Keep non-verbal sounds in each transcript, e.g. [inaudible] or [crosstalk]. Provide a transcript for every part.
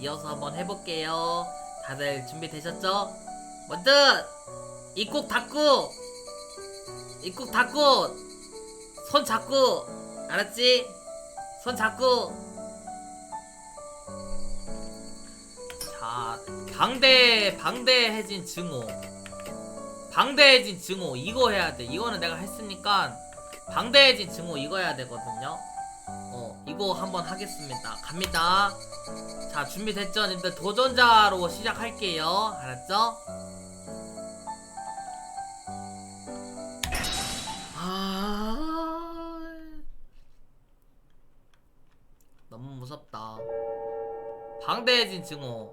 이어서 한번 해볼게요. 다들 준비되셨죠? 먼저 입국 닫고 입국 닫고 손 잡고 알았지? 손 잡고 자 방대 방대해진 증오 방대해진 증오 이거 해야 돼 이거는 내가 했으니까 방대해진 증오 이거 해야 되거든요 어 이거 한번 하겠습니다. 갑니다. 자 준비됐죠? 님들 도전자로 시작할게요. 알았죠? 아. 너무 무섭다. 방대해진 증오.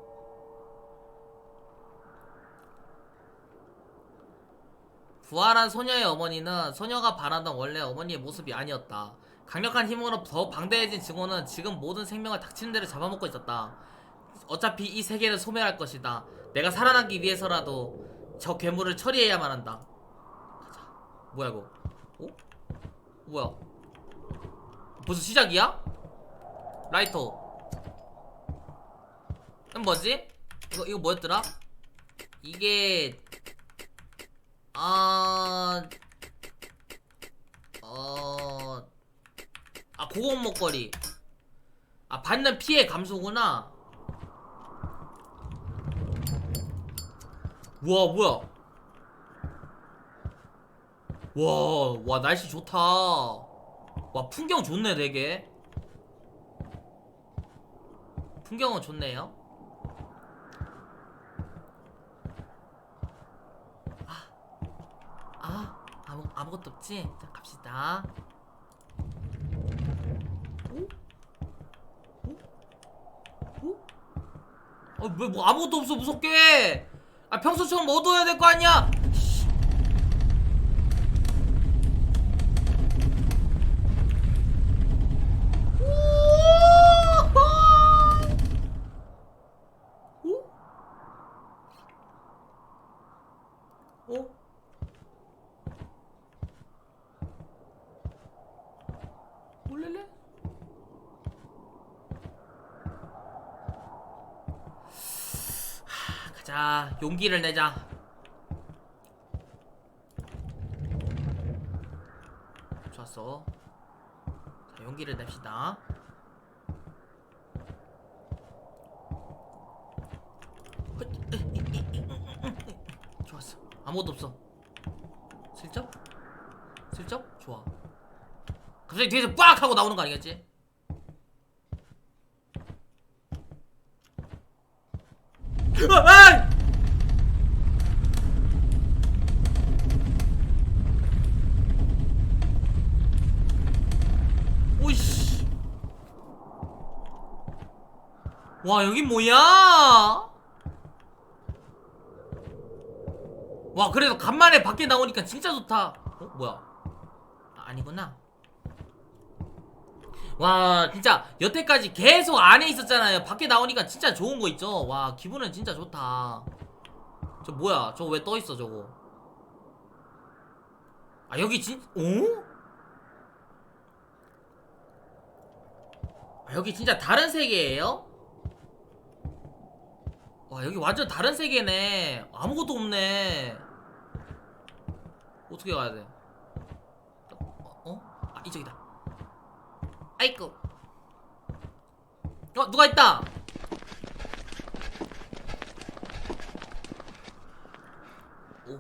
부활한 소녀의 어머니는 소녀가 바라던 원래 어머니의 모습이 아니었다. 강력한 힘으로 더 방대해진 증오는 지금 모든 생명을 닥치는 대로 잡아먹고 있었다. 어차피 이 세계는 소멸할 것이다. 내가 살아남기 위해서라도 저 괴물을 처리해야만 한다. 가자. 뭐야 이거? 어? 뭐야? 벌써 시작이야? 라이터. 이건 뭐지? 이거 이거 뭐였더라? 이게 아, 어, 아, 고급 목걸이. 아, 받는 피해 감소구나. 우와, 뭐야. 와, 와, 날씨 좋다. 와, 풍경 좋네, 되게. 풍경은 좋네요. 아 아무 아무것도 없지? 자 갑시다. 오? 아왜 뭐 아무것도 없어 무섭게? 아 평소처럼 얻어야 될 거 아니야? 씨. 오? 오? 오? 몰래래? 하, 가자 용기를 내자 좋았어 자 용기를 냅시다 좋았어 아무것도 없어 슬쩍? 슬쩍? 좋아 갑자기 뒤에서 빡 하고 나오는 거 아니겠지? 아! 아! 오이씨 와 여긴 뭐야? 와 그래도 간만에 밖에 나오니까 진짜 좋다. 어 뭐야? 아, 아니구나. 와 진짜 여태까지 계속 안에 있었잖아요. 밖에 나오니까 진짜 좋은 거 있죠? 와 기분은 진짜 좋다. 저 뭐야? 저거 왜 떠있어 저거? 아 여기 진.. 오? 아 여기 진짜 다른 세계예요? 와 여기 완전 다른 세계네. 아무것도 없네. 어떻게 가야 돼? 어? 어? 아 이쪽이다. 아이고. 어 누가 있다! 오.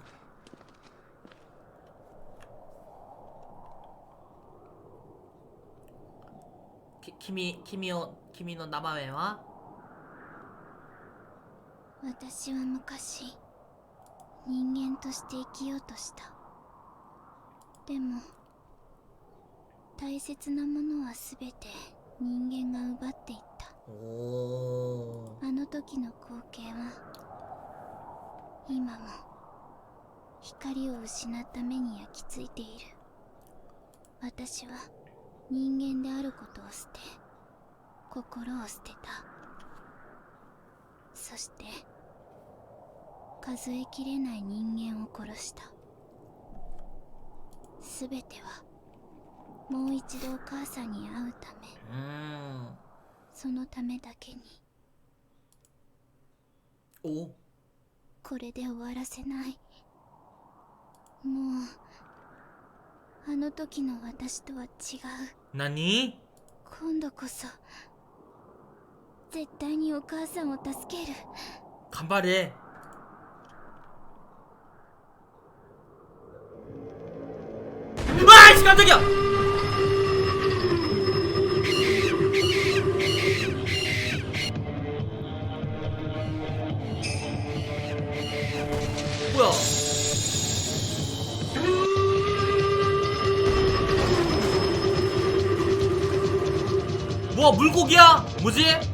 키, 키미 키미오 키미노 나마메와 私は昔人間として生きようとした。でも大切なものは全て人間が奪っていった。오あの時の光景は今も光を失った目に焼き付いている。私は人間であることを捨て心を捨てたそして数えきれない人間を殺した。全てはもう一度お母さんに会うため。そのためだけに。お？これで終わらせない。もうあの時の私とは違う。何？今度こそ絶対にお母さんを助ける 간발해 아이씨 깜짝이야 뭐야 뭐야 물고기야? 뭐지?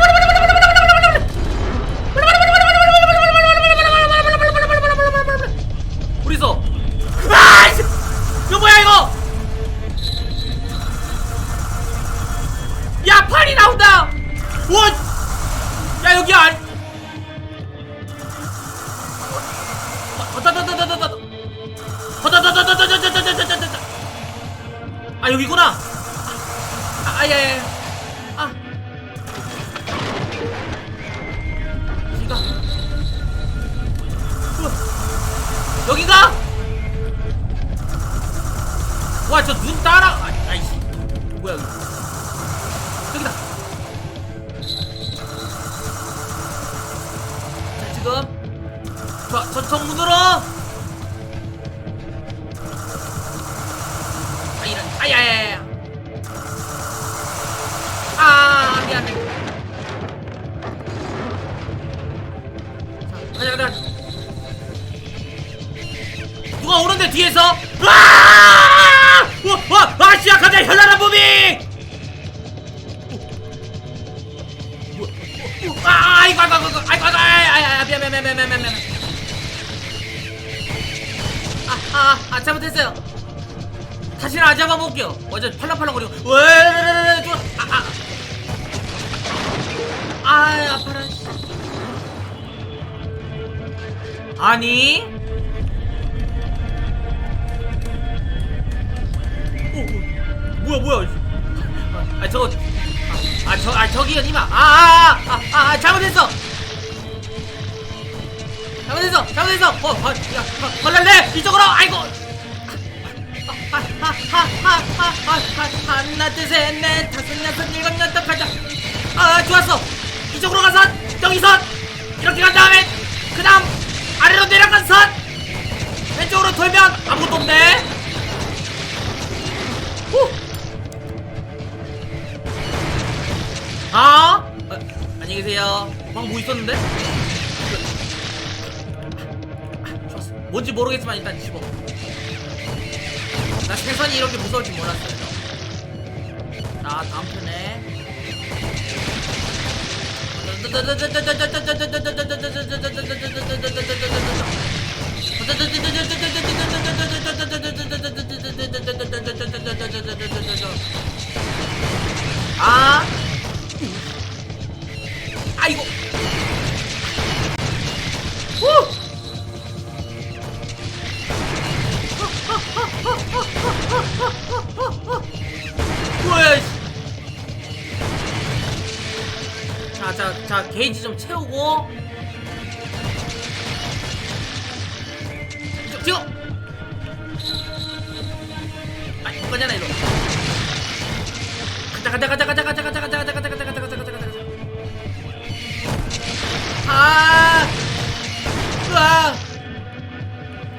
잡아볼게요. 어제 팔랑팔랑거리고, 왜, 좀, 아, 아. 아, 아파라. 아니. 오, 오, 뭐야, 뭐야. 아, 저거. 아, 저, 아, 저기요, 님아. 아, 아, 아, 아, 아, 잘못했어. 잘못했어, 잘못했어. 어, 어, 야, 어, 이쪽으로. 아이고. 하하하하하하 하나 둘셋넷 다섯 여섯 일곱 여덟 가자 아 좋았어 이쪽으로 가서 여기서 이렇게 간 다음에 그 다음 아래로 내려간 선 왼쪽으로 돌면 아무것도 없네 아 어, 안녕히 계세요 방뭐 있었는데? 뭔지 모르겠지만 일단 집어 나 생선이 이렇게 무서울 줄 몰랐어요. 자, 다음 편에. 채우고. 저, 지금. 아, 이거잖아 이거. 가자, 가자, 가자, 가자, 가자, 가자, 가자, 가자, 가자, 가자, 가자, 가자, 가자, 가자. 아, 으아.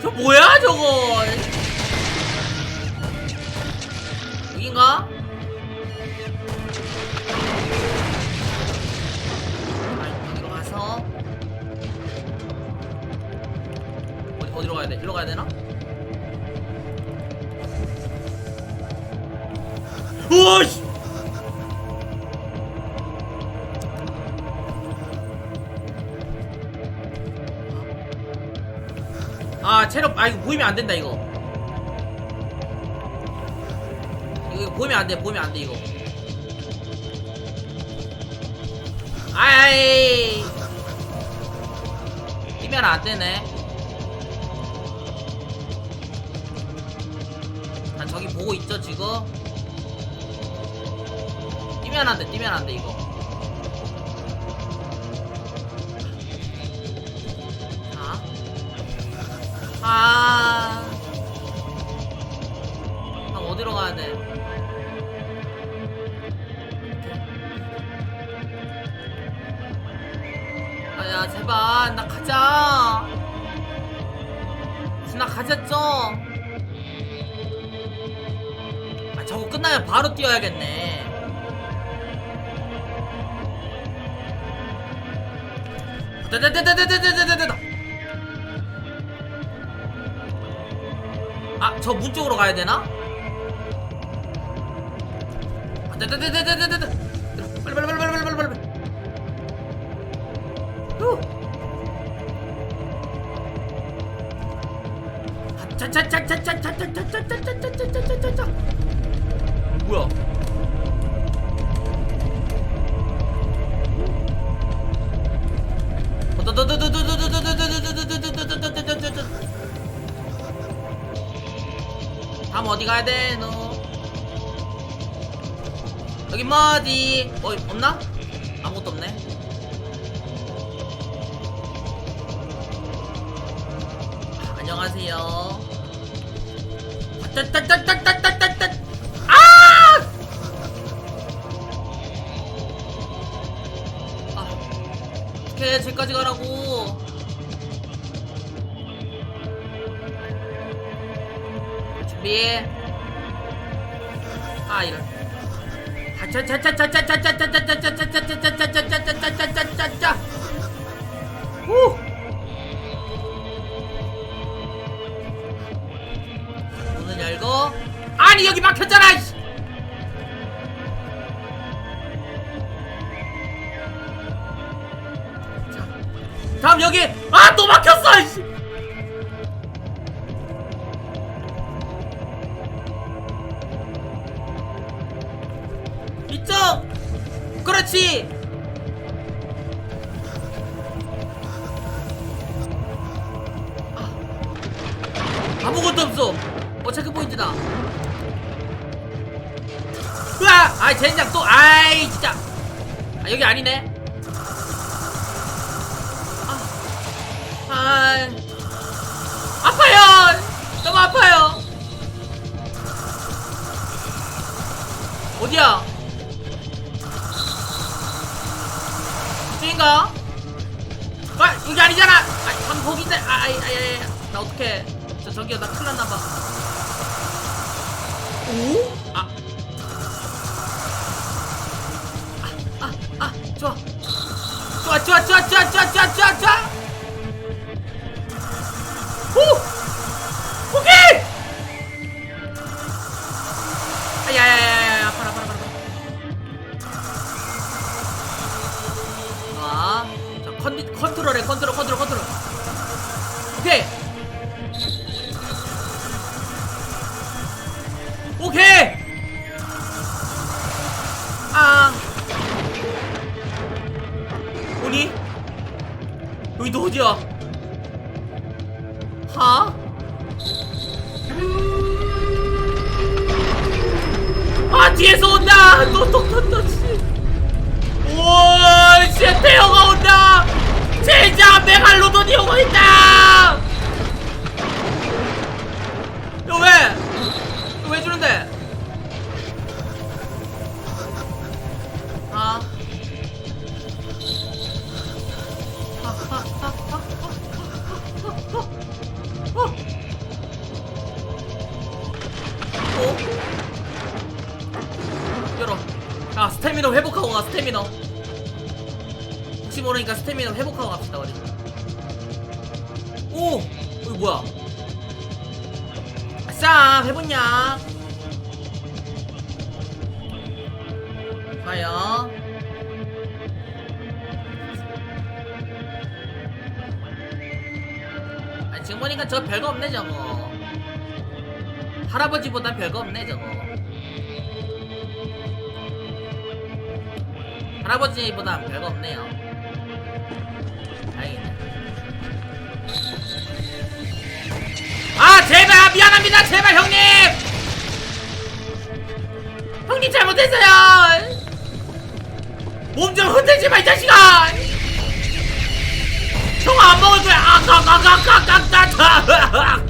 저 뭐야 저거? 여긴가? 체력 아 이거 보이면 안 된다 이거. 이거 보이면 안돼 보이면 안돼 이거. 아이 뛰면 안 되네. 아 저기 보고 있죠 지금? 뛰면 안돼 뛰면 안돼 이거. 바로 뛰어야겠네 아저 문 쪽으로 가야 되나? 다다다다다다다 빨리 빨리 빨리 빨리 빨리 빨리 후 차차차차차차차차차차차차차차차차 뭐야? 다음 어디 가야 돼, 너? 여기 뭐지? 어, 없나? 아무것도 없네. 안녕하세요. 딱딱딱딱딱! 어떻게 쟤까지 가라고. 준비. 아 이런. 자자자자자자자자 어떻게 저, 저기요 나 큰일 났나봐 오? 아. 아, 아, 아, 좋아. 좋아, 좋아, 좋아, 좋아, 좋아, 좋아, 좋아, 타고 갑시다 우리. 오, 이거 뭐야? 아싸, 해보냐? 가요. 아니 지금 보니까 저 별거 없네 저거. 할아버지보다 별거 없네 저거. 할아버지보다 별거 없네요. 미안합니다 제발 형님! 형님 잘못했어요! 몸 좀 흔들지 마 이 자식아! 형 안 먹을 거야. 아까까까까까까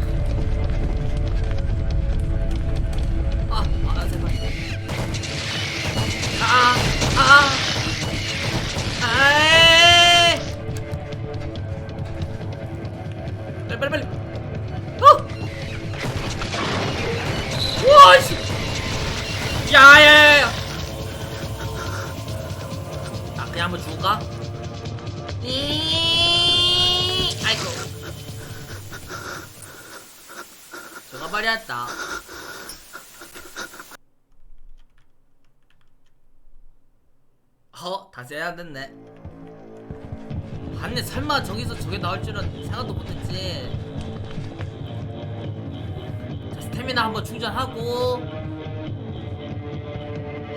어, 해야 됐네. 아니, 설마 저기서 저게 나올 줄은 생각도 못했지. 자, 스태미나 한번 충전하고.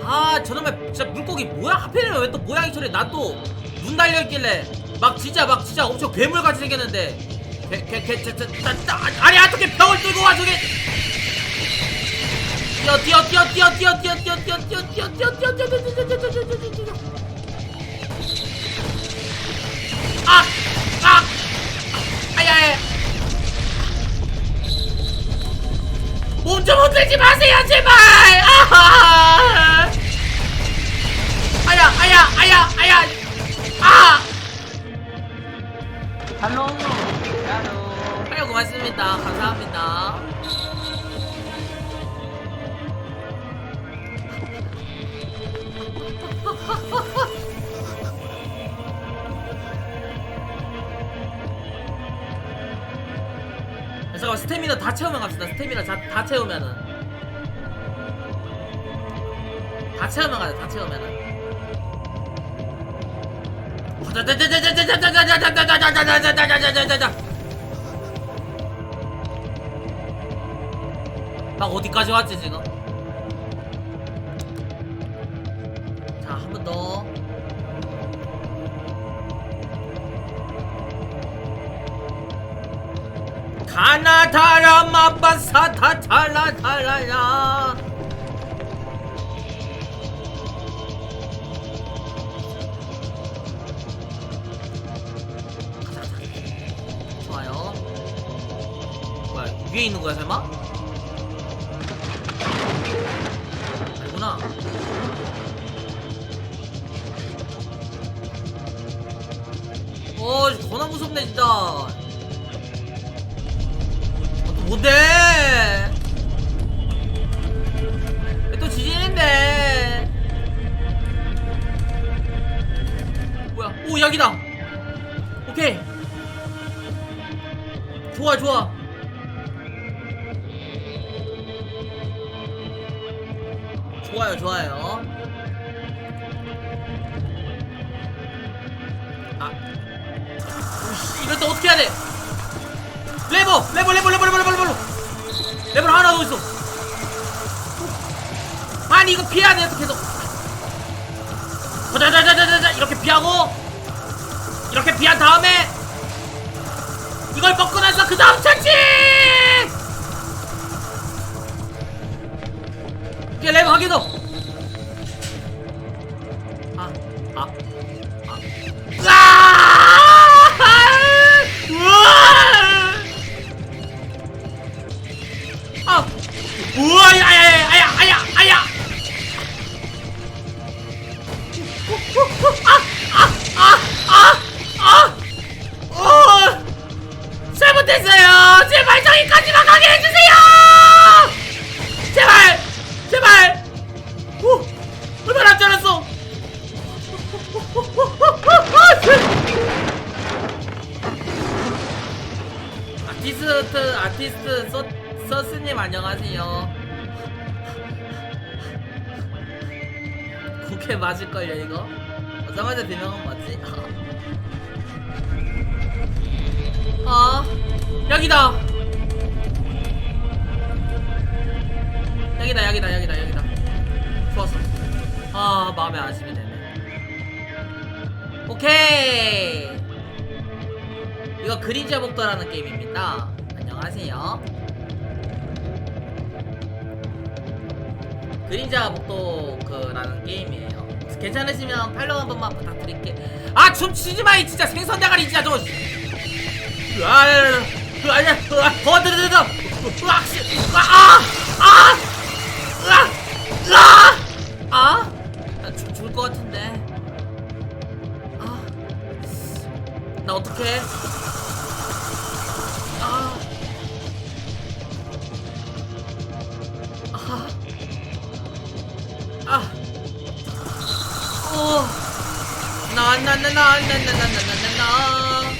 아, 저놈의 진짜 물고기 뭐야? 하필이면 왜 또 모양이 저래? 나 또 눈 달려있길래 막 진짜 막 진짜 엄청 괴물같이 생겼는데. 개, 개, 개, 저, 저, 나, 나, 아니, 어떻게 병을 들고 와, 저게! 뛰어, 뛰어, 뛰어, 뛰어, 뛰어, 뛰어, 뛰어, 뛰어, 뛰어, 뛰어, 뛰어, 뛰어, 뛰어, 뛰어, 뛰어, 뛰어, 뛰어, 몸좀 흔들지 마세요, 제발! 아하! 아야, 아야, 아야, 아야! 아! 할로 할로 아유, 고맙습니다. 감사합니다. [laughs] 잠깐 스태미나 다 채우면 갑시다. 스태미나 다, 다 채우면은 다 채우면 가자. 다 채우면은. 막 어디까지 왔지 지금? 가나다라 마바사타 탈라탈라야. 좋아요. 뭐야 위에 있는 거야 설마? 아니구나. 어 겁나 무섭네 진짜 뭔데? 얘또 지진인데. 뭐야? 오 여기다. 오케이. 좋아 좋아. 좋아요 좋아요 Because I'm taking 국회 맞을걸요 이거? 오자마자 비명은 뭐지? 아 [laughs] 여기다. 여기다 여기다 여기다 여기다. 좋았어. 아 마음에 안심이 되네. 오케이! 이거 그림자 복도라는 게임입니다. 안녕하세요 그림자 목도그라는 게임이에요. 괜찮으시면 팔로우 한 번만 부탁드릴게. 아 춤추지 마, 이 진짜 생선 대가리 진짜 저. 으아, 아니야, 으아, 더 들들들. 으아, 씨, 아, 아, 아, 나 죽, 죽을 것 같은데. 아, 나 어떡해? 나, 나, 나, 나, 나, 나, 나, 나, 나, 나, 나.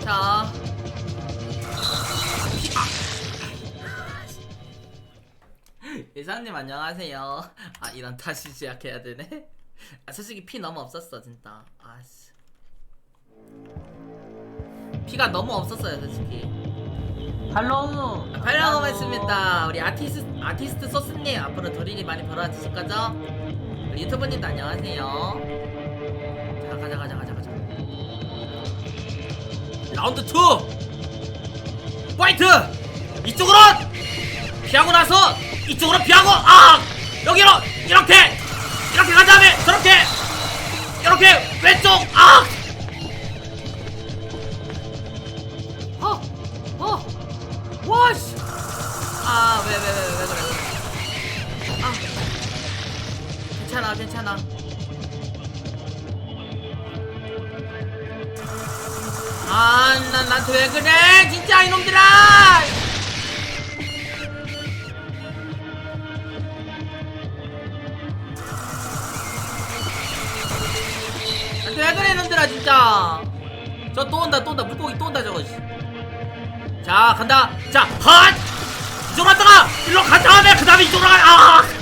자. 예사님 안녕하세요. 아 이런 다시 시작해야 되네. 아 솔직히 피 너무 없었어 진짜. 아씨. 피가 너무 없었어요 솔직히. 할로우. 팔로우 했습니다. 우리 아티스트 아티스트 소스님 앞으로 더 일이 많이 벌어지실 거죠? 유튜버님도 안녕하세요. 자 가자 가자 가자 가자. 라운드 2 파이트! 이쪽으로 피하고 나서 이쪽으로 피하고 아! 여기로 이렇게! 이렇게 간 다음에 저렇게! 이렇게 왼쪽 아 괜찮아. 아, 나, 나한테 왜 그래? 진짜 이놈들아! 왜 그래, 이놈들아, 진짜! 저 또 온다, 또 온다, 물고기 또 온다, 저거. 씨. 자, 간다. 자, 헛! 이쪽으로 갔다가, 일로 간 다음에, 그 다음에 이쪽으로 가, 아!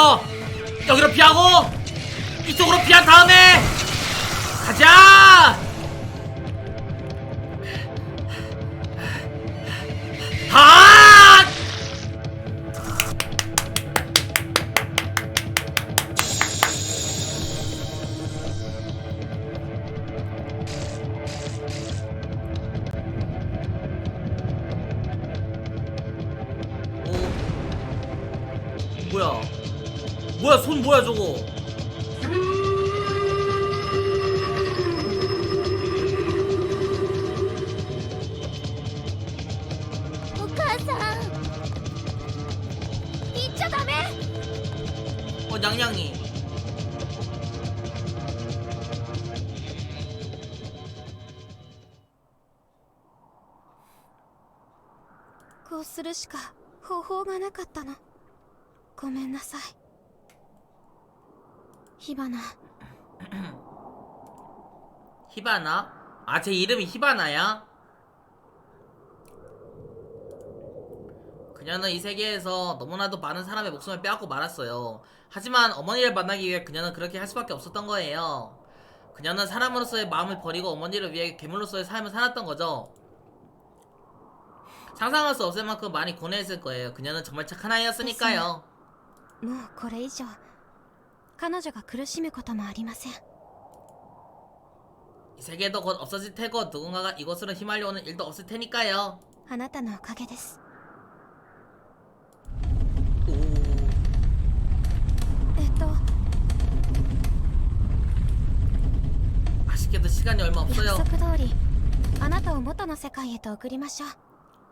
더. 여기로 피하고, 이쪽으로 피한 다음에, 가자! こうするしか方法がなかったのごめんなさい火花 히바나? [clears throat] 아, 제 이름이 히바나야? 그녀는 이 세계에서 너무나도 많은 사람의 목숨을 빼앗고 말았어요. 하지만 어머니를 만나기 위해 그녀는 그렇게 할 수밖에 없었던 거예요. 그녀는 사람으로서의 마음을 버리고 어머니를 위해 괴물로서의 삶을 살았던 거죠. 상상할 수 없을 만큼 많이 고뇌했을 거예요. 그녀는 정말 착한 아이였으니까요. もうこれ以上彼女が苦しむこともありません 이 세계도 곧 없어질 테고 누군가가 이곳으로 휘말려오는 일도 없을 테니까요. あなたのおかげです 오. えっと 아쉽게도 시간이 얼마 約 없어요. 束通りあなたを元の世界へと送りましょう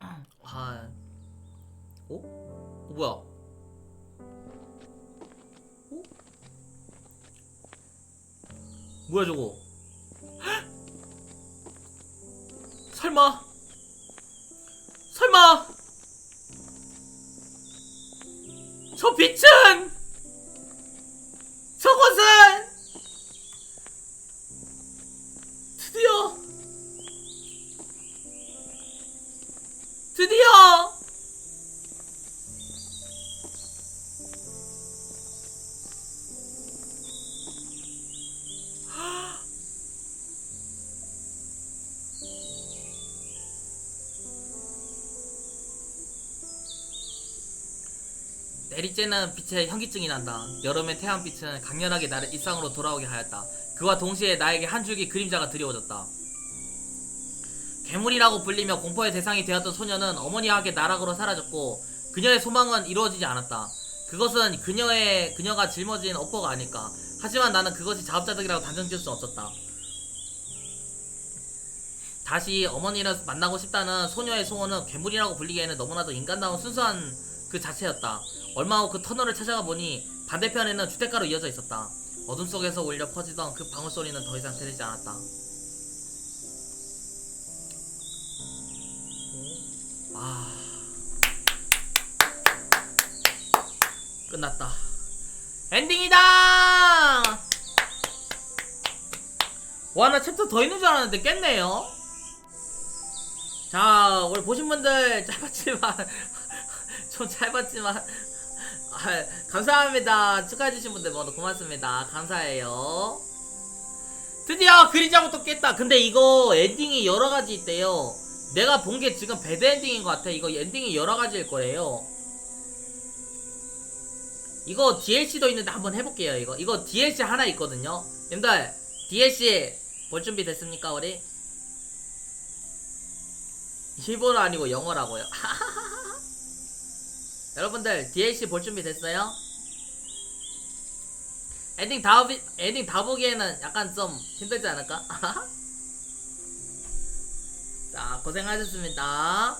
아, 어? 어, 뭐야? 어? 뭐야 저거? 헉! [gasps] 설마? 설마? 저 빛은 저곳은 내리쬐는 빛에 현기증이 난다. 여름의 태양빛은 강렬하게 나를 일상으로 돌아오게 하였다. 그와 동시에 나에게 한 줄기 그림자가 드리워졌다. 괴물이라고 불리며 공포의 대상이 되었던 소녀는 어머니와 함께 나락으로 사라졌고 그녀의 소망은 이루어지지 않았다. 그것은 그녀의 그녀가 짊어진 업보가 아닐까. 하지만 나는 그것이 자업자득이라고 단정 지을 수 없었다. 다시 어머니를 만나고 싶다는 소녀의 소원은 괴물이라고 불리기에는 너무나도 인간다운 순수한 그 자체였다. 얼마 후 그 터널을 찾아가 보니 반대편에는 주택가로 이어져 있었다. 어둠 속에서 울려 퍼지던 그 방울 소리는 더 이상 들리지 않았다. 아 끝났다. 엔딩이다. 와 나 챕터 더 있는 줄 알았는데 깼네요. 자 우리 보신 분들 짧았지만 [laughs] 좀 짧았지만 아, [laughs] 감사합니다. 축하해주신 분들 모두 고맙습니다. 감사해요. 드디어 그림자부터 깼다. 근데 이거 엔딩이 여러 가지 있대요. 내가 본 게 지금 배드 엔딩인 것 같아. 이거 엔딩이 여러 가지일 거예요. 이거 DLC도 있는데 한번 해볼게요. 이거 이거 DLC 하나 있거든요. 님들 DLC 볼 준비 됐습니까 우리? 일본어 아니고 영어라고요. [laughs] 여러분들 DLC 볼 준비 됐어요? 엔딩 다 보- 엔딩 다 보기에는 약간 좀 힘들지 않을까? [laughs] 자 고생하셨습니다.